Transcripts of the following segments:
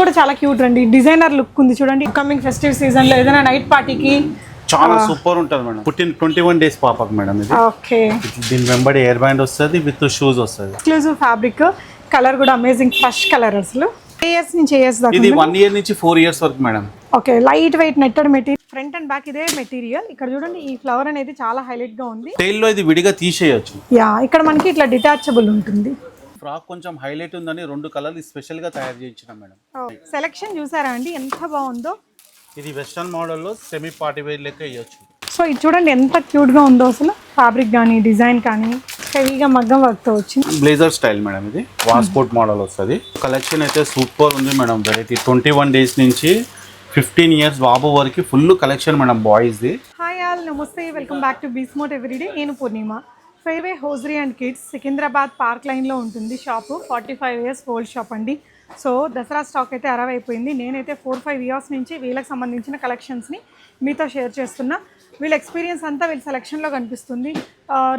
కూడా చాలా క్యూట్ అండి డిజైనర్ లుక్ ఉంది చూడండి. కమింగ్ ఫెస్టివ్ సీజన్లో ఏదైనా నైట్ పార్టీకి చాలా సూపర్ ఉంటుంది మేడం. పుట్టిన ట్వంటీ వన్ డేస్ పాపకు మేడం ఇది. ఓకే. దీని వెంబడి ఎయిర్ బ్యాండ్ వస్తుంది విత్ షూస్ వస్తుంది. ఎక్స్క్లూజివ్ ఫ్యాబ్రిక్ కలర్ కూడా అమేజింగ్ ఫ్రెష్ కలర్ అసలు. ఇయర్స్ నుంచి ఇయర్స్ ఇది వన్ ఇయర్ నుంచి ఫోర్ ఇయర్స్ వరకు madam. Okay light weight netted material front and back ఇదే మెటీరియల్ ఇక్కడ చూడండి ఈ ఫ్లవర్ అనేది చాలా హైలైట్గా ఉంది. టైల్లో ఇది విడిగా తీసేయచ్చు. యా ఇక్కడ మనకి ఇట్లా డిటాచబుల్ ఉంటుంది. ఫ్రాక్ కొంచెం హైలైట్ ఉందని రెండు కలర్లు స్పెషల్గా తయారు చేయించిన మేడం. సెలెక్షన్ చూసారా అండి? ఎంత బాగుందో? ఇది వెస్టర్న్ మోడల్లో సెమీ పార్టీ వేర్ లెక్క వేయచ్చు. సో ఇది చూడండి ఎంత క్యూట్గా ఉందో అసలు. ఫ్యాబ్రిక్ కానీ డిజైన్ కానీ హెవీగా మగ్గం వర్క్తో వచ్చింది. బ్లేజర్ స్టైల్ మేడం ఇది. వాస్కోట్ మోడల్ వస్తుంది. కలెక్షన్ అయితే సూపర్ ఉంది madam variety twenty one days నుంచి ఫిఫ్టీన్ ఇయర్స్ బాబు వరకు ఫుల్ కలెక్షన్ మేడం బాయ్స్ది హాయ్ ఆల్ నమస్తే. వెల్కమ్ బ్యాక్ టు బీస్మోట్ ఎవ్రీడే నేను Purnima. Fairway hosiery and kids Secunderabad park లైన్లో ఉంటుంది shop. Forty five years old shop అండి. సో దసరా స్టాక్ అయితే అరవ్ అయిపోయింది నేనైతే ఫోర్ ఫైవ్ ఇయర్స్ నుంచి వీళ్ళకి సంబంధించిన కలెక్షన్స్ని మీతో షేర్ చేస్తున్నా. వీళ్ళ ఎక్స్పీరియన్స్ అంతా వీళ్ళ సెలెక్షన్లో కనిపిస్తుంది.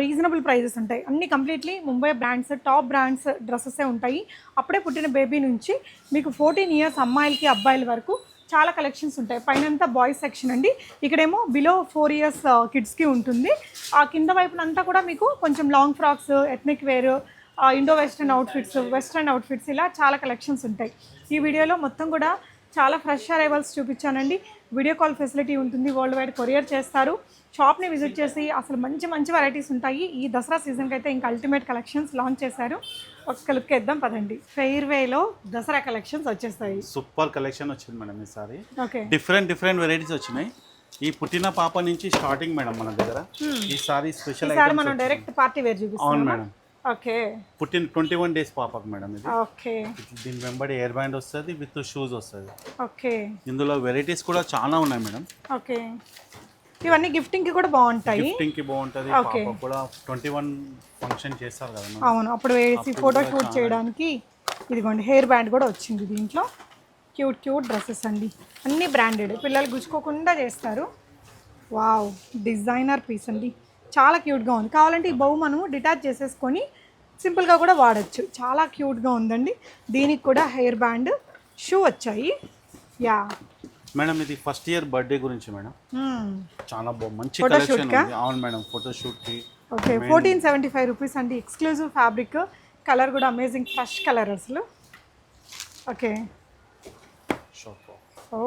రీజనబుల్ ప్రైజెస్ ఉంటాయి. అన్ని completely Mumbai brands top brands డ్రెస్సెసే ఉంటాయి. అప్పుడే పుట్టిన బేబీ నుంచి మీకు ఫోర్టీన్ ఇయర్స్ అమ్మాయిలకి అబ్బాయిల వరకు చాలా కలెక్షన్స్ ఉంటాయి. పైనంతా బాయ్స్ సెక్షన్ అండి. ఇక్కడేమో బిలో ఫోర్ ఇయర్స్ కిడ్స్కి ఉంటుంది. ఆ కింద వైపునంతా కూడా మీకు కొంచెం long frocks ethnic wear Indo western outfits western outfits ఇలా చాలా కలెక్షన్స్ ఉంటాయి. ఈ వీడియోలో మొత్తం కూడా చాలా ఫ్రెష్ అరైవల్స్ చూపించానండి. వీడియో కాల్ ఫెసిలిటీ ఉంటుంది వరల్డ్ వైడ్ కొరియర్ చేస్తారు. షాప్ని విజిట్ చేసి అసలు మంచి మంచి వెరైటీస్ ఉంటాయి. ఈ దసరా సీజన్కి అయితే ఇంకా అల్టిమేట్ కలెక్షన్స్ లాంచ్ చేశారు. ఒక్క లుక్ వేద్దాం పదండి. ఫెయిర్ వేలో దసరా కలెక్షన్స్ వచ్చేస్తాయి. సూపర్ కలెక్షన్ వచ్చింది మేడం ఈసారి. ఓకే డిఫరెంట్ డిఫరెంట్ వెరైటీస్ వచ్చినాయి. ఈ పుట్టిన పాప నుంచి స్టార్టింగ్ మేడం మన దగ్గర. ఈసారి స్పెషల్ మనం డైరెక్ట్ పార్టీ వేర్ అవును చూపిస్తాం మేడం. ఓకే. పుట్టిన ట్వంటీ వన్ డేస్ పాపకు మేడం ఇది. ఓకే. దీని వెంబడి ఎయిర్ బ్యాండ్ వస్తుంది విత్ షూస్ వస్తుంది. ఓకే. ఇందులో వెరైటీస్ కూడా చాలా ఉన్నాయి మేడం. ఓకే. ఇవన్నీ గిఫ్టింగ్కి కూడా బాగుంటాయి. గిఫ్టింగ్కి బాగుంటది. పాప కూడా ట్వంటీ వన్ ఫంక్షన్ చేస్తారు కదా అవును అప్పుడు వేసి ఫోటో షూట్ చేయడానికి ఇదిగోండి హెయిర్ బ్యాండ్ కూడా వచ్చింది దీంట్లో. క్యూట్ క్యూట్ డ్రెస్సెస్ అండి. అన్నీ బ్రాండెడ్ పిల్లలు గుచ్చుకోకుండా చేస్తారు. వావ్ డిజైనర్ పీస్ అండి. చాలా క్యూట్గా ఉంది. కావాలంటే ఈ బౌ మనము డిటాచ్ చేసేసుకొని సింపుల్గా కూడా వాడచ్చు. చాలా క్యూట్గా ఉందండి. దీనికి కూడా హెయిర్ బ్యాండ్ షూ వచ్చాయి. యా. మేడం ఇది ఫస్ట్ ఇయర్ బర్త్డే గురించి మేడం. చాలా బాగుంది మంచి కలెక్షన్? ఉంది. అవును madam ఫోటోషూట్కి okay fourteen seventy five rupees అండి. Exclusive fabric. కలర్ కూడా అమేజింగ్ ఫ్రెష్ కలర్ అసలు. ఓకే. ఓ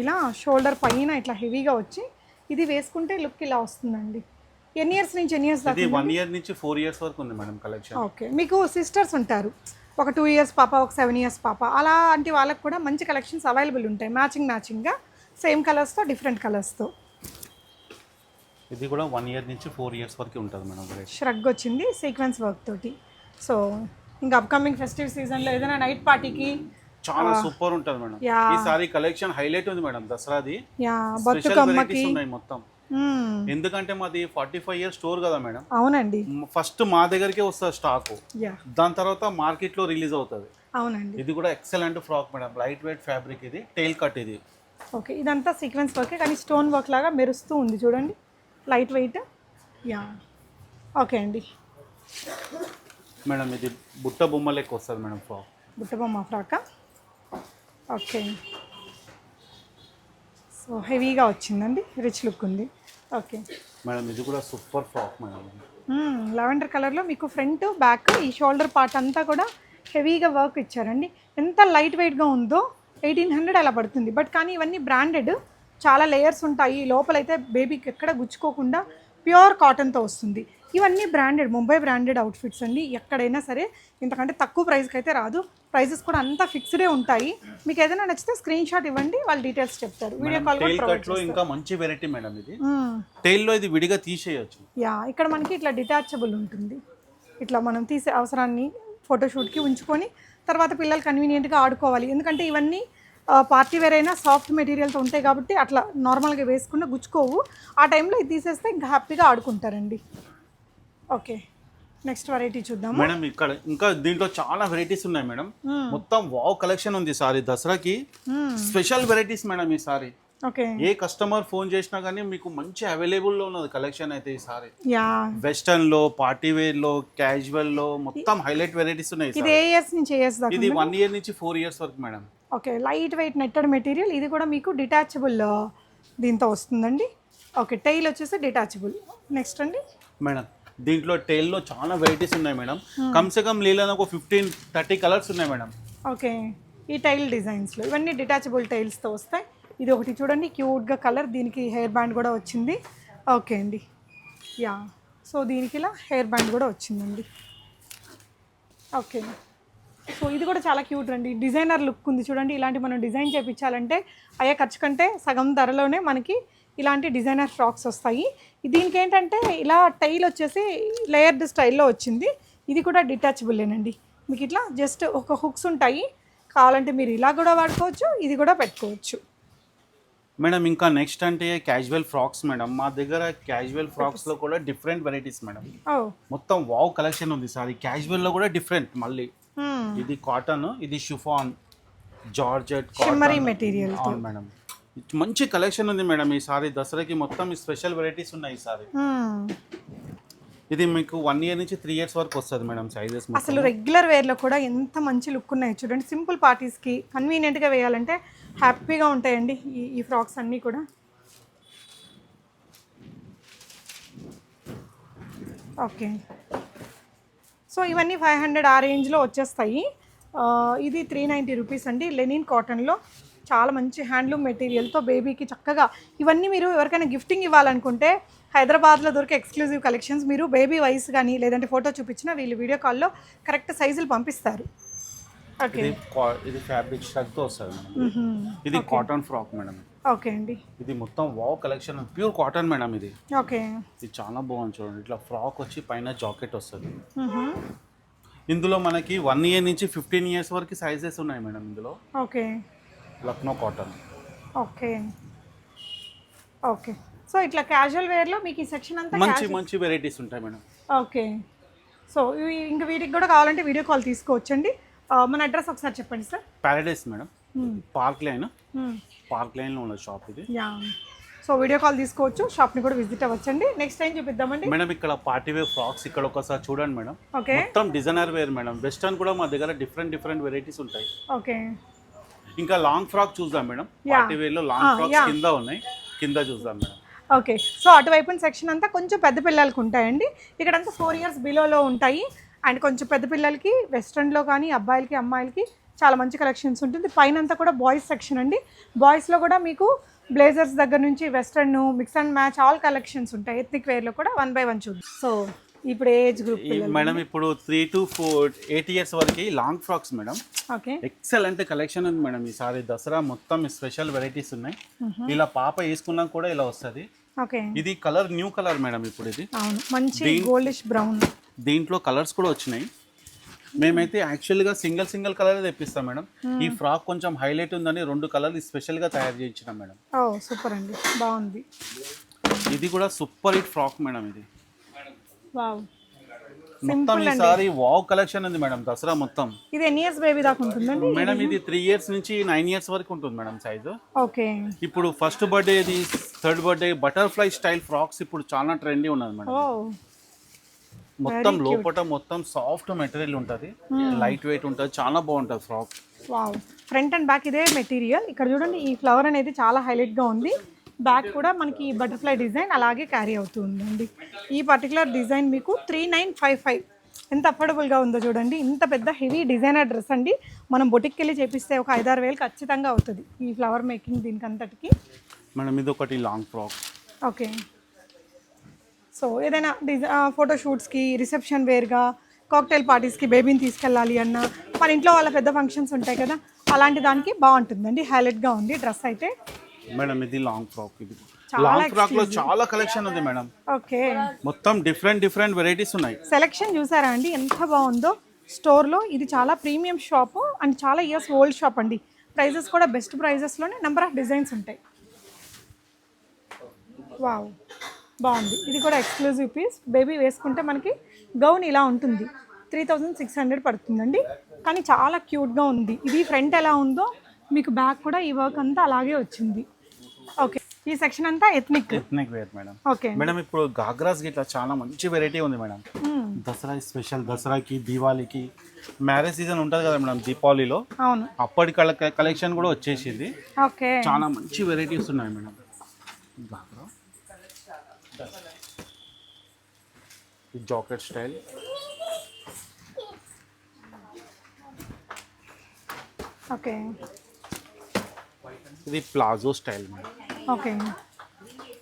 ఇలా షోల్డర్ పైన ఇట్లా హెవీగా వచ్చి ఇది వేసుకుంటే లుక్ ఇలా వస్తుందండి. ఎన్ని ఇయర్స్ నుంచి ఎన్ని ఇయర్స్ ఇది దాకా వన్ ఇయర్ నుంచి ఫోర్ ఇయర్స్ వరకు ఉంది మేడం కలెక్షన్ ఓకే మీకు సిస్టర్స్ ఉంటారు. ఒక టూ ఇయర్స్ పాప ఒక సెవెన్ ఇయర్స్ పాప. అలాంటి వాళ్ళకి కూడా మంచి కలెక్షన్స్ అవైలబుల్ ఉంటాయి. మ్యాచింగ్ మ్యాచింగ్గా సేమ్ కలర్స్తో డిఫరెంట్ కలర్స్తో ఇది కూడా వన్ ఇయర్ నుంచి ఫోర్ ఇయర్స్ వరకు ఉంటుంది మేడం ష్రగ్ వచ్చింది సీక్వెన్స్ వర్క్ తోటి. సో ఇంకా అప్కమింగ్ ఫెస్టివ్ సీజన్లో ఏదైనా నైట్ పార్టీకి చాలా సూపర్ ఉంటుంది మేడం. ఈసారి కలెక్షన్ హైలైట్ ఉంది మేడం దసరాది. బతుకమ్మకి ఉన్నాయి మొత్తం. ఎందుకంటే మాది ఫార్టీ ఫైవ్ ఇయర్స్ స్టోర్ కదా మేడం. అవునండి. ఫస్ట్ మా దగ్గరికే వస్తుంది స్టాక్ యా దాని తర్వాత మార్కెట్లో రిలీజ్ అవుతుంది. అవునండి. ఇది కూడా excellent frock madam. Light weight fabric ఇది టైల్ కట్ ఇది. ఓకే ఇదంతా సీక్వెన్స్ వర్కే కానీ స్టోన్ వర్క్ లాగా మెరుస్తూ ఉంది చూడండి. లైట్ వెయిట్ యా ఓకే అండి. మేడం ఇది బుట్ట బొమ్మ లెక్క వస్తుంది మేడం ఫ్రాక్ బుట్టబొమ్మ ఫ్రాక? ఓకే సో హెవీగా వచ్చిందండి. రిచ్ లుక్ ఉంది. ఓకే. మేడం ఇది కూడా సూపర్ ఫ్రాక్ మేడం. లెవెండర్ కలర్లో మీకు ఫ్రంట్ బ్యాక్ ఈ షోల్డర్ పార్ట్ అంతా కూడా హెవీగా వర్క్ ఇచ్చారండి. ఎంత లైట్ వెయిట్గా ఉందో ఎయిటీన్ హండ్రెడ్ అలా పడుతుంది. బట్ కానీ ఇవన్నీ బ్రాండెడ్. చాలా లేయర్స్ ఉంటాయి. లోపలైతే బేబీకి ఎక్కడ గుచ్చుకోకుండా ప్యూర్ కాటన్తో వస్తుంది. ఇవన్నీ బ్రాండెడ్ ముంబై బ్రాండెడ్ అవుట్ఫిట్స్ అండి. ఎక్కడైనా సరే ఇంతకంటే తక్కువ ప్రైస్కి అయితే రాదు. ప్రైసెస్ కూడా అంతా ఫిక్స్డే ఉంటాయి. మీకు ఏదైనా నచ్చితే స్క్రీన్ షాట్ ఇవ్వండి వాళ్ళు డీటెయిల్స్ చెప్తారు. వీడియో కాల్ కూడా ఇంకా మంచి వెరైటీ మేడం ఇది. టైల్లో ఇది విడిగా తీసేయచ్చు. యా ఇక్కడ మనకి ఇట్లా డిటాచబుల్ ఉంటుంది. ఇట్లా మనం తీసే అవసరాన్ని ఫోటోషూట్కి ఉంచుకొని తర్వాత పిల్లలు కన్వీనియంట్గా ఆడుకోవాలి. ఎందుకంటే ఇవన్నీ పార్టీ వేర్ అయినా సాఫ్ట్ మెటీరియల్తో ఉంటాయి కాబట్టి అట్లా నార్మల్గా వేసుకున్న గుచ్చుకోవు. ఆ టైంలో ఇది తీసేస్తే ఇంకా హ్యాపీగా ఆడుకుంటారండి. ఓకే. నెక్స్ట్ వెరైటీ చూద్దాము? మేడం ఇక్కడ ఇంకా దీంట్లో చాలా వెరైటీస్ ఉన్నాయి మేడం. మొత్తం వావ్ కలెక్షన్ ఉంది సారీ. దసరాకి స్పెషల్ వెరైటీస్ మేడం ఈ సారీ. ఓకే. ఏ కస్టమర్ ఫోన్ చేసినా కానీ మీకు మంచి అవైలబుల్లో ఉన్నది కలెక్షన్ అయితే ఈ సారీ. యా. వెస్టర్న్లో పార్టీ వేర్లో క్యాజువల్లో మొత్తం హైలైట్ వెరైటీస్ ఉన్నాయి ఇది. ఏ ఇయర్స్ నుంచి ఇయర్స్ దాకా ఇది వన్ ఇయర్ నుంచి ఫోర్ ఇయర్స్ వరకు madam. Okay. Light weight netted material ఇది కూడా మీకు డిటాచబుల్ దీంతో వస్తుందండి. ఓకే. టైల్ వచ్చేసి డిటాచబుల్ నెక్స్ట్ అండి. మేడం దీంట్లో టైల్లో చాలా వెరైటీస్ ఉన్నాయి మేడం. కమ్సే కమ్ లీలలో ఒక ఫిఫ్టీన్ థర్టీ కలర్స్ ఉన్నాయి మేడం. ఓకే. ఈ టైల్ డిజైన్స్లో ఇవన్నీ డిటాచబుల్ టైల్స్తో వస్తాయి. ఇది ఒకటి చూడండి క్యూట్గా కలర్ దీనికి హెయిర్ బ్యాండ్ కూడా వచ్చింది. ఓకే అండి. యా. సో దీనికి ఇలా హెయిర్ బ్యాండ్ కూడా వచ్చిందండి. ఓకే. సో ఇది కూడా చాలా క్యూట్ అండి. డిజైనర్ లుక్ ఉంది చూడండి. ఇలాంటి మనం డిజైన్ చేయించాలంటే అయ్యే ఖర్చు కంటే సగం ధరలోనే మనకి ఇలాంటి డిజైనర్ ఫ్రాక్స్ వస్తాయి. దీనికి ఏంటంటే ఇలా టైల్ వచ్చేసి లేయర్డ్ స్టైల్లో వచ్చింది. ఇది కూడా డిటాచబుల్లేనండి మీకు ఇట్లా జస్ట్ ఒక హుక్స్ ఉంటాయి. కావాలంటే మీరు ఇలా కూడా వాడుకోవచ్చు ఇది కూడా పెట్టుకోవచ్చు. మేడం ఇంకా నెక్స్ట్ అంటే క్యాజువల్ ఫ్రాక్స్ మేడం. మా దగ్గర క్యాజువల్ ఫ్రాక్స్లో కూడా డిఫరెంట్ వెరైటీస్ మేడం. మొత్తం వావ్ కలెక్షన్ ఉంది సార్. ఈ క్యాజువల్లో కూడా డిఫరెంట్ మళ్ళీ. ఇది కాటన్ ఇది షిఫాన్ జార్జెట్ material తో. అవును మేడం. మంచి కలెక్షన్ ఉంది మేడం ఈసారి దసరాకి మొత్తం స్పెషల్ వెరైటీస్ ఉన్నాయి ఈసారి. ఇది మీకు వన్ ఇయర్ నుంచి త్రీ ఇయర్స్ వరకు వస్తుంది మేడం సైజెస్ అసలు రెగ్యులర్ వేర్లో కూడా ఎంత మంచి లుక్ ఉన్నాయి చూడండి. సింపుల్ పార్టీస్కి కన్వీనియంట్గా వేయాలంటే హ్యాపీగా ఉంటాయండి ఈ ఈ ఫ్రాక్స్ అన్నీ కూడా. ఓకే. సో ఇవన్నీ ఫైవ్ హండ్రెడ్ ఆ రేంజ్లో వచ్చేస్తాయి. ఇది త్రీ నైంటీ రూపీస్ అండి. లెనిన్ కాటన్లో చాలా మంచి హ్యాండ్లూమ్ మెటీరియల్తో బేబీకి చక్కగా ఇవన్నీ మీరు ఎవరికైనా గిఫ్టింగ్ ఇవ్వాలనుకుంటే హైదరాబాద్లో దొరికే ఎక్స్క్లూజివ్ కలెక్షన్స్ మీరు బేబీ వైస్ కానీ లేదంటే ఫోటో చూపించినా వీళ్ళు వీడియో కాల్లో కరెక్ట్ సైజులు పంపిస్తారు. ఓకే. ఇది ఫ్యాబ్రిక్ స్ట్రక్తో వస్తుంది ఇది కాటన్ ఫ్రాక్ మేడం. ఓకే అండి. ఇది మొత్తం wow collection pure cotton madam ఇది. ఓకే. ఇది చాలా బాగుంది చూడండి. ఇట్లా ఫ్రాక్ వచ్చి పైన జాకెట్ వస్తుంది. ఇందులో మనకి వన్ ఇయర్ నుంచి ఫిఫ్టీన్ ఇయర్స్ వరకు సైజెస్ ఉన్నాయి మేడం ఇందులో. Okay. Lucknow cotton. Okay. Okay. So ఇట్లా క్యాజువల్ వేర్లో మీకు ఈ సెక్షన్ అంతా మంచి మంచి వెరైటీస్ ఉంటాయి మేడం. ఓకే. సో ఇంకా వీటికి కూడా కావాలంటే వీడియో కాల్ తీసుకోవచ్చండి. మన అడ్రస్ ఒకసారి చెప్పండి sir Paradise madam. Park line. Park లైన్లో ఉన్న షాప్ ఇది. యా. సో వీడియో కాల్ తీసుకోవచ్చు షాప్ని కూడా విజిట్ అవ్వచ్చండి. నెక్స్ట్ టైం చూపిద్దామండి. మేడం ఇక్కడ పార్టీ వేర్ ఫ్రాక్స్ ఇక్కడ ఒకసారి చూడండి మేడం. ఓకే. మొత్తం డిజైనర్ వేర్ మేడం. వెస్టర్న్ కూడా మా దగ్గర డిఫరెంట్ డిఫరెంట్ వెరైటీస్ ఉంటాయి. ఓకే. ఇంకా లాంగ్ ఫ్రాక్ చూద్దాం మేడం. పార్టీ వేర్లో లాంగ్ ఫ్రాక్స్. కింద ఉన్నాయి. కింద చూద్దాం మేడం. ఓకే సో అటువైపున సెక్షన్ అంతా కొంచెం పెద్ద పిల్లలకి ఉంటాయండి. ఇక్కడంతా ఫోర్ ఇయర్స్ బిలోలో ఉంటాయి. అండ్ కొంచెం పెద్ద పిల్లలకి వెస్ట్రన్లో కానీ అబ్బాయిలకి అమ్మాయిలకి చాలా మంచి కలెక్షన్స్ ఉంటుంది. పైన అంతా కూడా బాయ్స్ సెక్షన్ అండి. బాయ్స్లో కూడా మీకు బ్లేజర్స్ దగ్గర నుంచి western mix and match all collections ఉంటాయి. ఎథ్నిక్ వేర్లో కూడా వన్ బై వన్ చూద్దాం. సో ఇప్పుడు ఏజ్ గ్రూప్ మేడం ఇప్పుడు three to four eight years వరకు long frocks madam. Okay excellent collection ఉంది మేడం ఈసారి దసరా మొత్తం స్పెషల్ వెరైటీస్ ఉన్నాయి. ఇలా పాప వేసుకున్నా కూడా ఇలా వస్తుంది. ఓకే ఇది కలర్ న్యూ కలర్ మేడం ఇప్పుడు ఇది. అవును. మంచి గోల్డిష్ బ్రౌన్ దీంట్లో కలర్స్ కూడా వచ్చినాయి. మేమైతే యాక్చువల్గా సింగిల్ సింగిల్ కలర్ తెప్పిస్తాం మేడం. ఈ ఫ్రాక్ కొంచెం హైలైట్ ఉందని రెండు కలర్లు స్పెషల్గా తయారు చేయించినాం మేడం. ఓ సూపర్ అండి. బాగుంది. ఇది కూడా సూపర్ హిట్ ఫ్రాక్ మేడం ఇది. వావ్. మొత్తం ఈసారి వావ్ కలెక్షన్ ఉంది మేడం దసరా మొత్తం. ఇది ఎన్ని ఇయర్స్ బేబీ దాకా ఉంటుందండి? మేడం ఇది త్రీ ఇయర్స్ నుంచి నైన్ ఇయర్స్ వరకు ఉంటుంది మేడం సైజు ఓకే. ఇప్పుడు ఫస్ట్ బర్త్డే ఇది third birthday butterfly style frocks ఇప్పుడు చాలా ట్రెండీ ఉన్నది మేడం. మొత్తం లోపల మొత్తం సాఫ్ట్ మెటీరియల్ ఉంటుంది. లైట్ వెయిట్ ఉంటుంది చాలా బాగుంటుంది ఫ్రాక్ ఫ్రంట్ అండ్ బ్యాక్ ఇదే మెటీరియల్ ఇక్కడ చూడండి ఈ ఫ్లవర్ అనేది చాలా హైలైట్గా ఉంది. బ్యాక్ కూడా మనకి బటర్ఫ్లై డిజైన్ అలాగే క్యారీ అవుతుందండి. ఈ పర్టికులర్ డిజైన్ మీకు త్రీ నైన్ ఫైవ్ ఫైవ్ ఎంత అఫోర్డబుల్గా ఉందో చూడండి. ఇంత పెద్ద హెవీ డిజైనర్ డ్రెస్ అండి. మనం బొటిక్కి వెళ్ళి చేపిస్తే ఒక ఐదారు వేలు ఖచ్చితంగా అవుతుంది ఈ ఫ్లవర్ మేకింగ్ దీనికి అంతటికి మేడం ఇది ఒకటి లాంగ్ ఫ్రాక్ ఓకే. సో ఏదైనా డిజై ఫోటోషూట్స్కి రిసెప్షన్ వేర్గా కాక్టైల్ పార్టీస్కి బేబీని తీసుకెళ్ళాలి అన్న మన ఇంట్లో వాళ్ళ పెద్ద ఫంక్షన్స్ ఉంటాయి కదా అలాంటి దానికి బాగుంటుందండి. హైలైట్గా ఉంది డ్రెస్ అయితే. మేడం ఇది లాంగ్ ఫ్రాక్ ఇది. లాంగ్ ఫ్రాక్లో చాలా కలెక్షన్ ఉంది మేడం. ఓకే. మొత్తం డిఫరెంట్ డిఫరెంట్ వెరైటీస్ ఉన్నాయి. సెలెక్షన్ చూసారా అండి? ఎంత బాగుందో. స్టోర్లో ఇది చాలా ప్రీమియం షాప్ అండ్ చాలా ఇయర్స్ ఓల్డ్ షాప్ అండి. ప్రైజెస్ కూడా బెస్ట్ ప్రైజెస్లోనే నెంబర్ ఆఫ్ డిజైన్స్ ఉంటాయి. వావ్ బాగుంది. ఇది కూడా ఎక్స్క్లూజివ్ పీస్ బేబీ వేసుకుంటే మనకి గౌన్ ఇలా ఉంటుంది. త్రీ థౌజండ్ సిక్స్ హండ్రెడ్ పడుతుందండి. కానీ చాలా క్యూట్గా ఉంది. ఇది ఫ్రంట్ ఎలా ఉందో మీకు బ్యాక్ కూడా ఈ వర్క్ అంతా అలాగే వచ్చింది. ఈ సెక్షన్ అంతా ethnic ethnic wear madam okay madam ఇప్పుడు గాగ్రాస్ గిట్లా చాలా మంచి వెరైటీ ఉంది మేడం మ్మ్. దసరా స్పెషల్ దసరాకి దీవాళికి. మ్యారేజ్ సీజన్ ఉంటుంది కదా మేడం దీపావళిలో. అవును. అప్పటి కల కలెక్షన్ కూడా వచ్చేసింది. ఓకే చాలా మంచి వెరైటీస్ ఉన్నాయి మేడం గాగ్రా ఈ జాకెట్ స్టైల్. ఓకే ఇది ప్లాజో స్టైల్ మేడం ఓకే.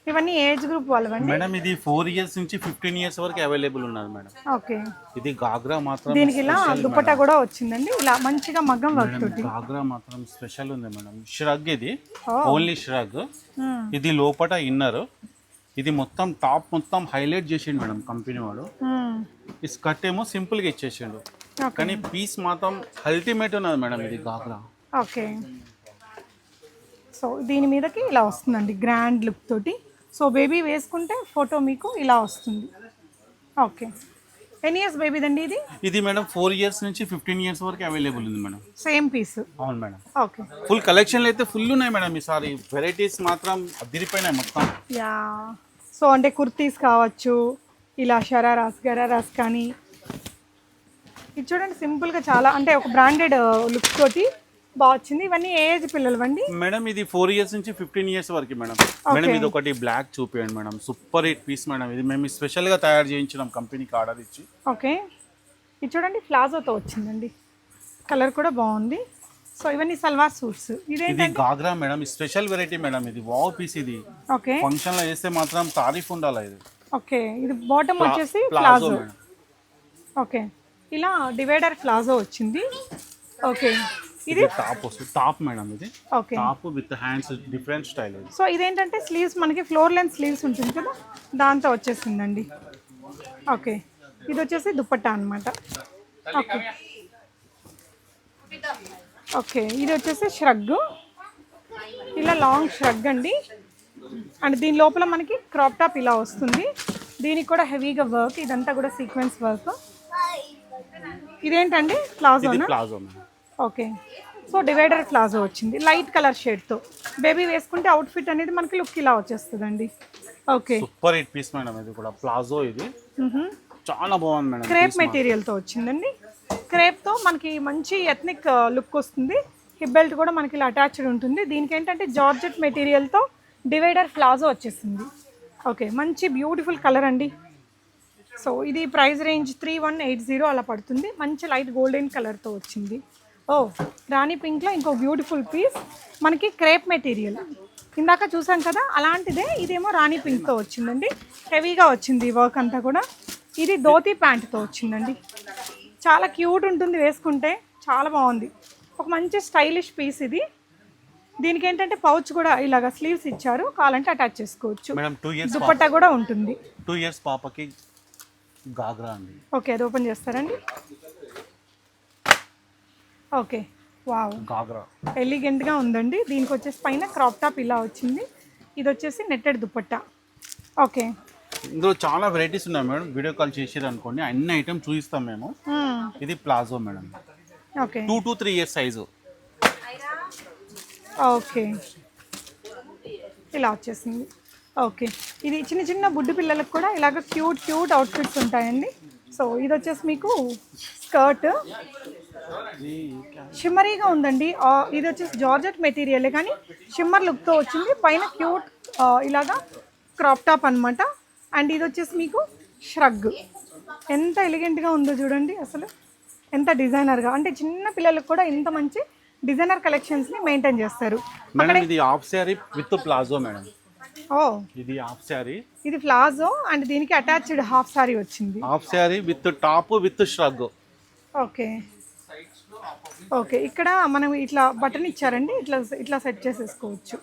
ఇవన్నీ ఏజ్ గ్రూప్ వాళ్ళవండి? మేడం ఇది ఫోర్ ఇయర్స్ నుంచి ఫిఫ్టీన్ ఇయర్స్ వరకు అవైలబుల్ ఉన్నది మేడం. ఓకే. ఇది గాగ్రా మాత్రం దీనికి ఇలా దుపట్టా. కూడా వచ్చిందండి. ఇలా మంచిగా మగ్గం వర్క్ మేడం, తోటి. గాగ్రా మాత్రం స్పెషల్ ఉంది మేడం. షరగ్ ఇది. ఓ. Only shrug hmm. ఇది లోపట ఇన్నర్. ఇది మొత్తం టాప్ మొత్తం హైలైట్ చేసిండు మేడం కంపెనీ వాడు. మ్మ్. ఈ స్కర్ట్ ఏమో సింపుల్గా ఇచ్చేసిండు. ఓకే. కానీ పీస్ మాత్రం అల్టిమేట్ ఉన్నది మేడం ఇది గాగ్రా ఓకే. సో దీని మీదకి ఇలా వస్తుందండి గ్రాండ్ లుక్ తోటి. సో బేబీ వేసుకుంటే ఫోటో మీకు ఇలా వస్తుంది. ఓకే ఎన్ని ఇయర్స్ బేబీదండి ఇది? ఇది మేడం ఫోర్ ఇయర్స్ నుంచి ఫిఫ్టీన్ ఇయర్స్ వరకు అవైలబుల్ ఉంది మేడం. సేమ్ పీస్ అవును మేడం. ఓకే ఫుల్ కలెక్షన్లు అయితే ఫుల్ ఉన్నాయి మేడం ఈసారి వెరైటీస్ మాత్రం అదిరిపోయినాయి మొత్తం. యా సో అంటే కుర్తీస్ కావచ్చు ఇలా షరారాస్ గరారాస్ కానీ. ఇది చూడండి సింపుల్గా చాలా అంటే ఒక బ్రాండెడ్ లుక్ తోటి బాగా వచ్చింది. ఇవన్నీ ఏజ్ పిల్లలు అండి మేడం ఇది ఫోర్ ఇయర్స్ నుంచి ఫిఫ్టీన్ ఇయర్స్ వరకు మేడం. మేడం ఇది ఒకటి బ్లాక్ చూపించండి madam. Super hit piece madam. ఇది మేము స్పెషల్గా తయారు చేయించినాం కంపెనీకి ఆర్డర్ ఇచ్చి. ఓకే ఇది చూడండి ప్లాజోతో వచ్చిందండి. కలర్ కూడా బాగుంది. సో ఇవన్నీ సల్వార్ సూట్స్. ఇది ghagra madam. Special variety madam. ఇది వావ్ పీస్ ఇది. ఓకే ఫంక్షన్లో వేస్తే మాత్రం తారీఫ్ ఉండాలి ఇది? ఓకే ఇది బాటమ్ వచ్చేసి ప్లాజో ఓకే ఇలా డివైడర్ ప్లాజో వచ్చింది. ఓకే ఇది టాప్ వస్తుంది. టాప్ మేడం ఇది. Okay. Top with hands different style so ఇదేంటంటే స్లీవ్స్ మనకి ఫ్లోర్ లెంత్ స్లీవ్స్ ఉంటుంది కదా దాంతో వచ్చేసిందండి. ఓకే. ఇది వచ్చేసి దుపట్టా అనమాట ఓకే. ఓకే. ఇది వచ్చేసి ష్రగ్ ఇలా లాంగ్ ష్రగ్ అండి. అండ్ దీని లోపల మనకి క్రాప్ టాప్ ఇలా వస్తుంది. దీనికి కూడా హెవీగా వర్క్ ఇదంతా కూడా సీక్వెన్స్ వర్క్. ఇదేంటండి? ఇది ప్లాజోనా palazzo okay. So divider palazzo వచ్చింది. లైట్ కలర్ షేడ్తో బేబీ వేసుకుంటే అవుట్ఫిట్ అనేది మనకి లుక్ ఇలా వచ్చేస్తుందండి. Okay. Super hit piece madam ఇది కూడా. ప్లాజో ఇది. చాలా బాగుంది మేడం. క్రేప్ మెటీరియల్తో వచ్చిందండి. క్రేప్తో మనకి మంచి ఎథ్నిక్ లుక్ వస్తుంది. హిప్ బెల్ట్ కూడా మనకి ఇలా అటాచ్డ్ ఉంటుంది. దీనికి ఏంటంటే జార్జెట్ మెటీరియల్తో డివైడర్ ప్లాజో వచ్చేసింది. ఓకే. మంచి బ్యూటిఫుల్ కలర్ అండి. సో ఇది price range three one eight zero అలా పడుతుంది. మంచి లైట్ గోల్డెన్ కలర్తో వచ్చింది. ఓ రాణి పింక్లో ఇంకో బ్యూటిఫుల్ పీస్. మనకి క్రేప్ మెటీరియల్. ఇందాక చూసాం కదా అలాంటిదే ఇదేమో రాణి పింక్తో వచ్చిందండి. హెవీగా వచ్చింది వర్క్ అంతా కూడా. ఇది ధోతి ప్యాంట్తో వచ్చిందండి. చాలా క్యూట్ ఉంటుంది వేసుకుంటే. చాలా బాగుంది. ఒక మంచి స్టైలిష్ పీస్ ఇది. దీనికి ఏంటంటే పౌచ్ కూడా ఇలాగ స్లీవ్స్ ఇచ్చారు. కావాలంటే అటాచ్ చేసుకోవచ్చు. దుపట్టా కూడా ఉంటుంది. టూ ఇయర్స్ పాపకి గాగ్రా అండి. ఓకే అది ఓపెన్ చేస్తారండి. ఓకే. వావ్. గాగ్రా ఎలిగెంట్గా ఉందండి. దీనికి వచ్చేసి పైన క్రాప్ టాప్ ఇలా వచ్చింది. ఇది వచ్చేసి నెట్టెడ్ దుపట్టా. ఓకే. ఇందులో చాలా వెరైటీస్ ఉన్నాయి మేడం. వీడియో కాల్ చేసేది అనుకోండి అన్ని ఐటమ్ చూపిస్తాం మేము. మ్మ్. ఇది palazzo madam. Okay. Two to three years size okay. ఇలా వచ్చేసింది. ఓకే. ఇది చిన్న చిన్న బుడ్డి పిల్లలకు కూడా ఇలాగ క్యూట్ క్యూట్ అవుట్ఫిట్స్ ఉంటాయండి. సో ఇది వచ్చేసి మీకు స్కర్ట్ షిమ్మరీగా ఉందండి. ఇది వచ్చేసి జార్జెట్ మెటీరియలే కానీ షిమ్మర్ లుక్తో వచ్చింది. పైన క్యూట్ ఇలాగా క్రాప్ టాప్ అనమాట అండ్ ఇది వచ్చేసి మీకు ష్రగ్. ఎంత ఎలిగెంట్గా ఉందో చూడండి అసలు. ఎంత డిజైనర్గా. అంటే చిన్న పిల్లలకు కూడా ఇంత మంచి డిజైనర్ కలెక్షన్స్ని మెయింటైన్ చేస్తారు. ఇది half sari with palazzo madam ఓ. ఇది హాఫ్ శారీ. ఇది ప్లాజో అండ్ దీనికి అటాచ్డ్ హాఫ్ సారీ వచ్చింది. Half sari with top with shrug. Okay. Okay ఇక్కడ మనం ఇట్లా బటన్ ఇచ్చారండి ఇట్లా ఇట్లా సెట్ చేసేసుకోవచ్చు.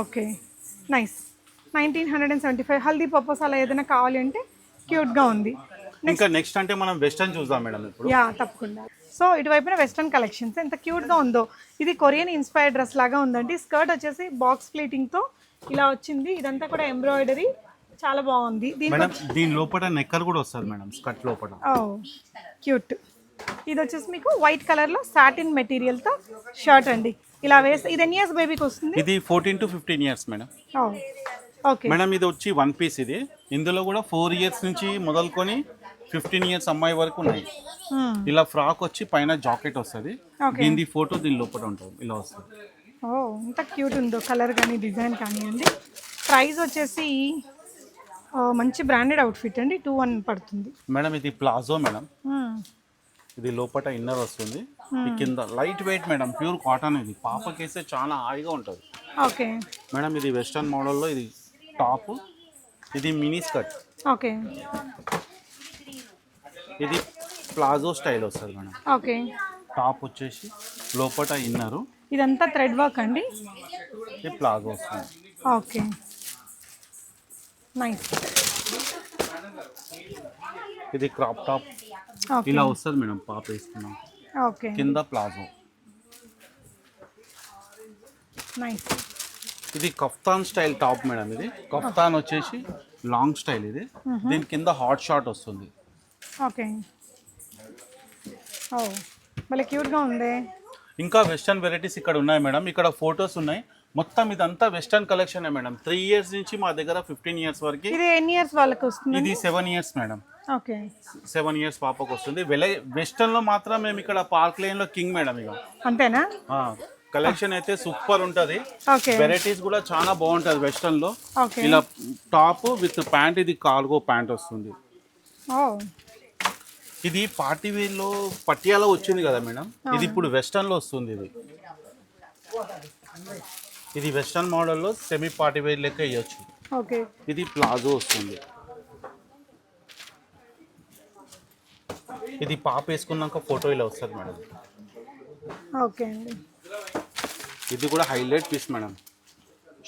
Okay nice. Nineteen hundred and seventy five haldi purpose అలా ఏదైనా కావాలి అంటే క్యూట్గా ఉంది. ఇంకా నెక్స్ట్ అంటే మనం వెస్టర్న్ చూద్దాం మేడం ఇప్పుడు. యా తప్పకుండా. సో ఇటువైపున వెస్ట్రన్ కలెక్షన్స్ ఎంత క్యూట్గా ఉందో. ఇది కొరియన్ ఇన్స్పైర్డ్ డ్రెస్ లాగా ఉందండి. స్కర్ట్ వచ్చేసి బాక్స్ ప్లీటింగ్తో ఇలా వచ్చింది. ఇదంతా కూడా ఎంబ్రాయిడరీ. చాలా బాగుంది. దీని లోపల నెక్కర్ కూడా వస్తుంది మేడం స్కర్ట్ లోపల. క్యూట్. ఇది వచ్చేసి మీకు వైట్ కలర్లో సాటిన్ మెటీరియల్తో షర్ట్ అండి. ఇలా వేస్తే ఇది ఎన్ని ఇయర్స్ బేబీకి వస్తుంది? ఇది fourteen to fifteen years madam okay madam ఇది వచ్చి వన్ పీస్ ఇది. ఇందులో కూడా ఫోర్ ఇయర్స్ నుంచి మొదలుకొని ఫిఫ్టీన్ ఇయర్స్ అమ్మాయి వరకు ఉన్నాయి. ఇలా ఫ్రాక్ వచ్చి పైన జాకెట్ వస్తుంది. దీని ఫోటో దీని లోపల ఉంటుంది. ఇలా వస్తుంది. ఓ ఎంత క్యూట్ ఉందో కలర్ కానీ డిజైన్ కానివ్వండి. ప్రైస్ వచ్చేసి మంచి బ్రాండెడ్ అవుట్ఫిట్ అండి. టూ వన్ పడుతుంది. మేడం ఇది ప్లాజో మేడం. ఇది లోపల ఇన్నర్ వస్తుంది. ఈ కింద light weight madam pure cotton ఇది. పాపకేస్తే చాలా హాయిగా ఉంటుంది. ఓకే. మేడం ఇది వెస్టర్న్ మోడల్లో ఇది టాప్. ఇది మినీ స్కర్ట్. ఓకే. ఇది ప్లాజో స్టైల్ వస్తుంది మేడం. ఓకే. టాప్ వచ్చేసి లోపల ఇన్నరు. ఇదంతా థ్రెడ్ వర్క్ అండి? ఇది ప్లాజో వస్తుంది. ఓకే. నైస్. ఇది క్రాప్ టాప్. ఇలా వస్తుంది మేడం పాప వేసుకున్నాం. ఓకే. కింద ప్లాజో. నైస్. ఇది కఫ్తాన్ స్టైల్ టాప్ మేడం ఇది. కఫ్తాన్ వచ్చేసి లాంగ్ స్టైల్ ఇది. దీని కింద హాట్ షాట్ వస్తుంది. ఓకే. ఓ భలే క్యూట్గా ఉంది. ఇంకా వెస్టర్న్ వెరైటీస్ ఇక్కడ ఉన్నాయి మేడం. ఇక్కడ ఫొటోస్ ఉన్నాయి. మొత్తం ఇదంతా western collection madam. Three years నుంచి మా దగ్గర ఫిఫ్టీన్ ఇయర్స్ వరకు ఇది ఎన్ని ఇయర్స్ వాళ్ళకి వస్తుంది? ఇది seven years madam. Seven years పాపకు వస్తుంది. వెల వెస్టర్న్లో మాత్రం మేము ఇక్కడ పార్క్ లైన్లో కింగ్ మేడం ఇక అంతేనా? కలెక్షన్ అయితే సూపర్ ఉంటది. వెరైటీస్ కూడా చాలా బాగుంటది వెస్టర్న్లో ఇలా టాప్ విత్ ప్యాంట్ ఇది కార్గో ప్యాంట్ వస్తుంది. ఇది పార్టీ వేర్లో పటియాలా వచ్చింది కదా మేడం? ఇది ఇప్పుడు వెస్టర్న్లో వస్తుంది ఇది. ఇది వెస్టర్న్ మోడల్లో సెమీ పార్టీ వేర్ లెక్క ఓకే. ఇది ప్లాజో వస్తుంది. ఇది పాప వేసుకున్నాక ఫోటో ఇలా వస్తుంది మేడం. ఓకే అండి. ఇది కూడా highlight piece madam.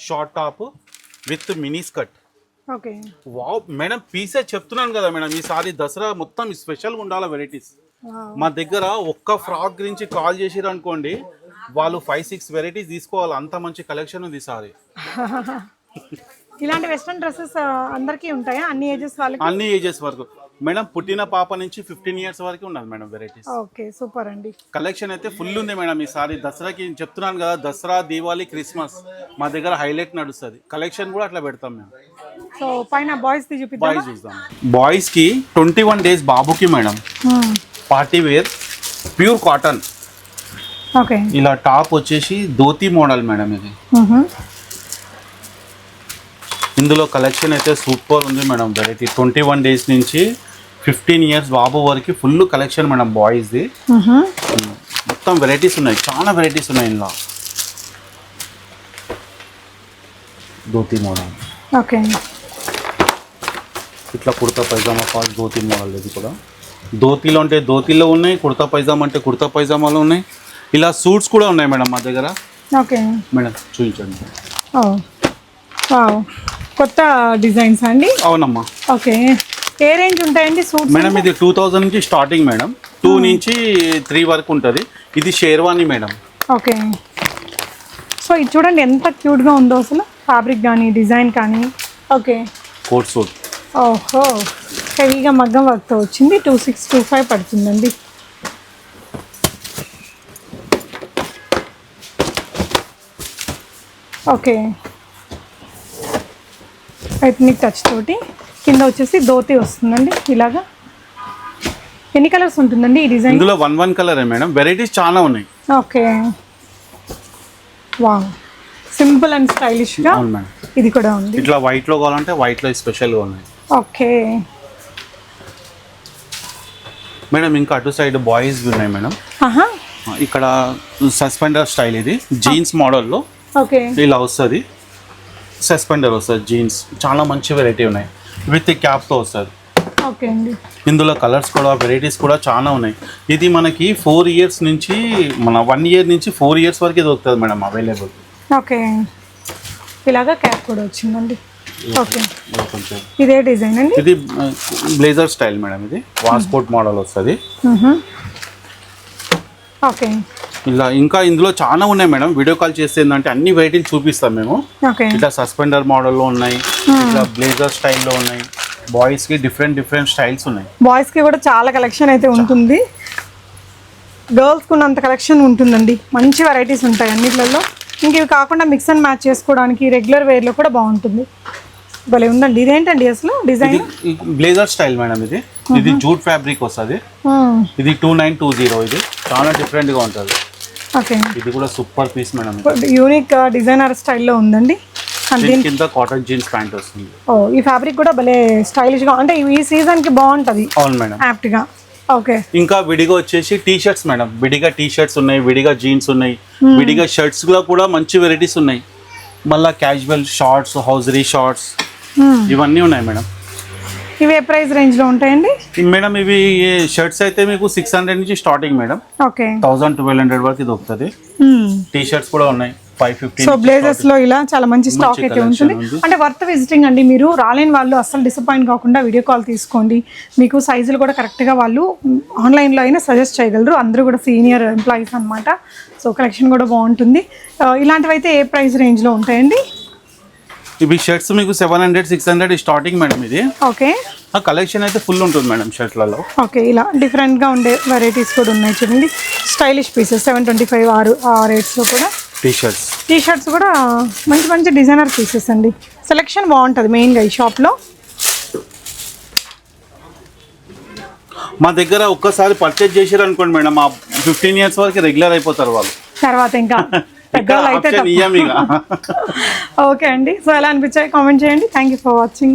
Short top with mini skirt. Okay. Wow madam పీసే చెప్తున్నాను కదా మేడం ఈసారి దసరా మొత్తం స్పెషల్గా ఉండాలి వెరైటీస్. మా దగ్గర ఒక్క ఫ్రాక్ గురించి కాల్ చేసిరు అనుకోండి వాళ్ళు ఫైవ్ సిక్స్ వెరైటీస్ తీసుకోవాలి అంత మంచి కలెక్షన్ ఉంది ఈసారి. ఇలాంటి వెస్ట్రన్ డ్రెస్సెస్ అందరికీ ఉంటాయా? అన్ని ఏజెస్ వాళ్ళకి? అన్ని ఏజెస్ వరకు. మేడం పుట్టిన పాప నుంచి ఫిఫ్టీన్ ఇయర్స్ వరకు ఉన్నది మేడం వెరైటీస్ ఓకే సూపర్ అండి. కలెక్షన్ అయితే ఫుల్ ఉంది మేడం ఈసారి. దసరాకి నేను చెప్తున్నాను కదా దసరా దీవాలి క్రిస్మస్ మా దగ్గర హైలైట్ నడుస్తుంది. కలెక్షన్ కూడా అట్లా పెడతాం మేము సో పైన బాయ్స్ బాయ్స్ చూద్దాం. బాయ్స్కి ట్వంటీ వన్ డేస్ బాబుకి madam. Party wear pure cotton okay. ఇలా టాప్ వచ్చేసి ధోతి మోడల్ మేడం ఇది. ఇందులో కలెక్షన్ అయితే సూపర్ ఉంది madam. Variety twenty one days నుంచి ఫిఫ్టీన్ ఇయర్స్ బాబు వరకు ఫుల్ కలెక్షన్ మేడం బాయ్స్ది మొత్తం వెరైటీస్ ఉన్నాయి. చాలా వెరైటీస్ ఉన్నాయి ఇందులో. ధోతి మోడల్. ఓకే. ఇట్లా కుర్తా పైజామా ఫాస్ట్ ధోతి మోడల్ ఇది కూడా. ధోతీలో అంటే ధోతీలో ఉన్నాయి కుర్తా పైజామా అంటే కుర్తా పైజామాలో ఉన్నాయి. ఇలా సూట్స్ కూడా ఉన్నాయి మేడం మా దగ్గర. ఓకే. మేడం చూపించండి. కొత్త డిజైన్స్ అండి? అవునమ్మా. ఓకే. ఏ రేంజ్ ఉంటాయండి సూట్స్ మేడం ఇది టూ థౌజండ్ నుంచి స్టార్టింగ్ మేడం. టూ నుంచి త్రీ వరకు ఉంటుంది. ఇది షేర్వాణి మేడం. ఓకే. సో ఇది చూడండి ఎంత క్యూట్గా ఉందో అసలు. ఫ్యాబ్రిక్ కానీ డిజైన్ కానీ. ఓకే. కోట్ సూట్ ఓహో. హెవీగా మగ్గం వర్క్తో వచ్చింది. టూ సిక్స్ టూ ఫైవ్ పడుతుందండి. ఓకే. ఎథ్నిక్ టచ్ తోటి కింద వచ్చేసి ధోతి వస్తుందండి ఇలాగా. ఎన్ని కలర్స్ ఉంటుందండి ఈ డిజైన్? ఇందులో one one colour madam. Varieties చాలా ఉన్నాయి. ఓకే. వావ్. సింపుల్ అండ్ స్టైలిష్గా అవును మేడం. ఇది కూడా ఉంది. ఇట్లా white లో కావాలంటే white లో స్పెషల్గా ఉన్నాయి. ఓకే. మేడం ఇంకా అటు సైడ్ బాయ్స్ ఉన్నాయి మేడం. ఇక్కడ సస్పెండర్ స్టైల్ ఇది. జీన్స్ మోడల్లో ఓకే. ఇలా వస్తుంది సస్పెండర్ వస్తుంది జీన్స్. చాలా మంచి వెరైటీ ఉన్నాయి. విత్ క్యాప్తో వస్తుంది. ఓకే అండి. ఇందులో కలర్స్ కూడా వెరైటీస్ కూడా చాలా ఉన్నాయి. ఇది మనకి ఫోర్ ఇయర్స్ నుంచి మన వన్ ఇయర్ నుంచి ఫోర్ ఇయర్స్ వరకు దొరుకుతుంది మేడం అవైలబుల్ ఓకే. ఇలాగా క్యాప్ కూడా వచ్చిందండి. ఓకే. ఇదే డిజైన్ అండి? ఇది బ్లేజర్ స్టైల్ మేడం ఇది. వాస్కోట్ మోడల్ వస్తుంది. ఓకే. ఇలా ఇంకా ఇందులో చాలా ఉన్నాయి మేడం. వీడియో కాల్ చేస్తే ఏంటంటే అన్ని వెరైటీలు చూపిస్తాం మేము. ఇట్లా సస్పెండర్ మోడల్లో ఉన్నాయి ఇట్లా బ్లేజర్ స్టైల్లో ఉన్నాయి. బాయ్స్కి డిఫరెంట్ డిఫరెంట్ స్టైల్స్ ఉన్నాయి. బాయ్స్కి కూడా చాలా కలెక్షన్ అయితే ఉంటుంది. గర్ల్స్కి ఉన్నంత కలెక్షన్ ఉంటుందండి. మంచి వెరైటీస్ ఉంటాయి అన్నిట్లలో. ఇంక ఇవి కాకుండా మిక్స్ అండ్ మ్యాచ్ చేసుకోవడానికి రెగ్యులర్ వేర్లో కూడా బాగుంటుంది. భలే ఉందండి. ఇదేంటండి అసలు డిజైన్? బ్లేజర్ స్టైల్ మేడం ఇది. ఇది జూట్ ఫ్యాబ్రిక్ వస్తుంది. ఇది టూ నైన్ టూ జీరో ఇది. చాలా different గా ఉంటుంది. ఓకే. ఇది కూడా super piece madam. Unique designer స్టైల్లో ఉందండి. కింద కాటన్ జీన్స్ ప్యాంట్ వస్తుంది. ఓ ఈ ఫ్యాబ్రిక్ కూడా భలే స్టైలిష్గా అంటే ఈ సీజన్కి బాగుంటుంది. అవును మేడం. యాప్ట్గా ఓకే. ఇంకా విడిగా వచ్చేసి టీ షర్ట్స్ మేడం. విడిగా టీ షర్ట్స్ ఉన్నాయి విడిగా జీన్స్ ఉన్నాయి విడిగా షర్ట్స్లో కూడా మంచి వెరైటీస్ ఉన్నాయి. మళ్ళా క్యాజువల్ షార్ట్స్ హౌజరీ షార్ట్స్ ఇవన్నీ ఉన్నాయి మేడం. ఇవి ఏ ప్రైస్ రేంజ్లో ఉంటాయండి? మేడం ఇవి షర్ట్స్ అయితే మీకు సిక్స్ హండ్రెడ్ నుంచి starting madam. Okay. Thousand twelve hundred వరకు దొరుకుతుంది. టీ షర్ట్స్ కూడా ఉన్నాయి. సో బ్లేజర్స్లో ఇలా చాలా మంచి స్టాక్ అయితే ఉంటుంది. అంటే వర్త్ విజిటింగ్ అండి మీరు. రాలేని వాళ్ళు అస్సలు డిసప్పాయింట్ కాకుండా వీడియో కాల్ తీసుకోండి. మీకు సైజులు కూడా కరెక్ట్గా వాళ్ళు ఆన్లైన్లో అయినా సజెస్ట్ చేయగలరు. అందరూ కూడా సీనియర్ ఎంప్లాయీస్ అన్నమాట. సో కలెక్షన్ కూడా బాగుంటుంది. ఆ, ఇలాంటివి అయితే ఏ ప్రైస్ రేంజ్లో ఉంటాయండి? ఇవి షర్ట్స్ మీకు seven hundred six hundred starting madam ఇది. ఓకే ఆ కలెక్షన్ అయితే ఫుల్ ఉంటుంది మేడం షర్ట్లలో ఓకే ఇలా డిఫరెంట్గా ఉండే వెరైటీస్ కూడా ఉన్నాయి చూడండి. Stylish pieces seven twenty five ఆరు ఆ రేట్స్లో కూడా. టీ షర్ట్స్ టీ షర్ట్స్ కూడా మంచి మంచి డిజైనర్ పీసెస్ అండి. సెలెక్షన్ బాగుంటుంది మెయిన్గా ఈ షాప్లో మా దగ్గర ఒక్కసారి పర్చేజ్ చేసారు అనుకోండి మేడం ఆ ఫిఫ్టీన్ ఇయర్స్ వరకు రెగ్యులర్ అయిపోతారు వాళ్ళు. తర్వాత ఇంకా. పెద్దవాళ్ళు అయితే ఓకే అండి. సో ఎలా అనిపించాయి కామెంట్ చేయండి. Thank you for watching